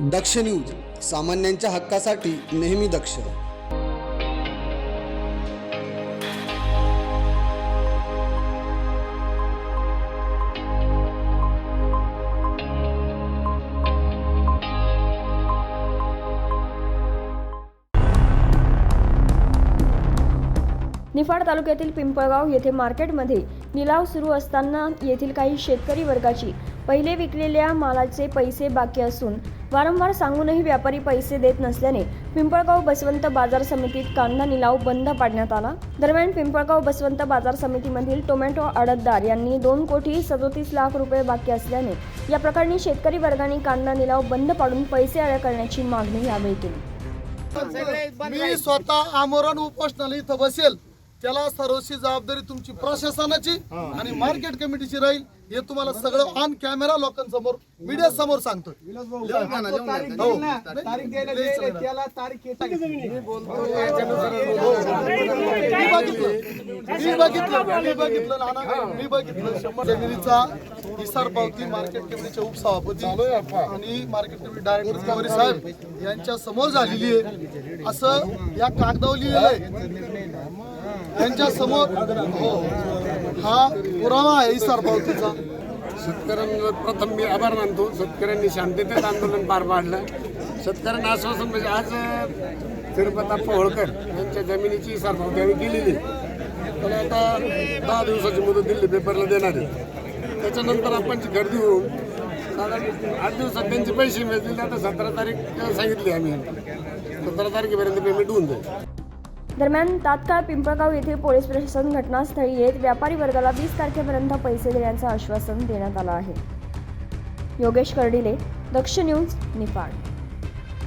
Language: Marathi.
दक्ष न्यूज सामान्यांच्या हक्कासाठी नेहमी दक्ष. निफाड तालुक्यातील पिंपळगाव येथे मार्केटमध्ये निलाव सुरू असताना येथील काही शेतकरी वर्गाची पहिले विकलेल्या मालाचे पैसे बाकी असून वारंवार सांगूनही व्यापारी पैसे देत नसल्याने पिंपळगाव बसवंत बाजार समितीत कांदा निलाव बंद पाडण्यात आला. दरम्यान पिंपळगाव बसवंत बाजार समितीमधील टोमॅटो आडतदार यांनी दोन कोटी सदोतीस लाख रुपये बाकी असल्याने या प्रकरणी शेतकरी वर्गाने कांदा निलाव बंद पाडून पैसे अदा करण्याची मागणी यावेळी केली. मी स्वतः आमरण उपोषणाला इथं बसेल. त्याला सर्वस्वी जबाबदारी तुमची प्रशासनाची आणि मार्केट कमिटीची राहील. हे तुम्हाला सगळं ऑन कॅमेरा लोकांसमोर मीडिया समोर सांगतो हो. मी बघितलं. मी बघितलं. मी बघितलं नाना मी बघितलं. जमिनीचा हिसार पावती मार्केट कमिटीचे उपसभापती आणि मार्केट कमिटी डायरेक्टर साहेब यांच्या समोर झालेली आहे. असं या कागदावर लिहिलेलं आहे. त्यांच्यासमोर हो. हा पुरावा आहे हिसार पावतीचा. शेतकऱ्यांना प्रथम मी आभार मानतो. शेतकऱ्यांनी शांततेत आंदोलन पार पाडलं. शेतकऱ्यांना आश्वासन म्हणजे आज तिरुपता पोहळकर यांच्या जमिनीची सरपावती आम्ही केलेली. पण आता दहा दिवसाची मुदत दिल्ली पेपरला देणार आहे. त्याच्यानंतर आपण जी गर्दी होऊन साधारण आठ दिवसात त्यांचे पैसे मिळतील आता सतरा तारीख सांगितली आम्ही. सतरा तारखेपर्यंत पेमेंट होऊन जाईल. दरम्यान तात्काळ पिंपळगाव येथे पोलीस प्रशासन घटनास्थळी येत व्यापारी वर्गाला वीस तारखेपर्यंत पैसे देण्याचं आश्वासन देण्यात आलं आहे. योगेश कर्डिले दक्ष न्यूज निफाड.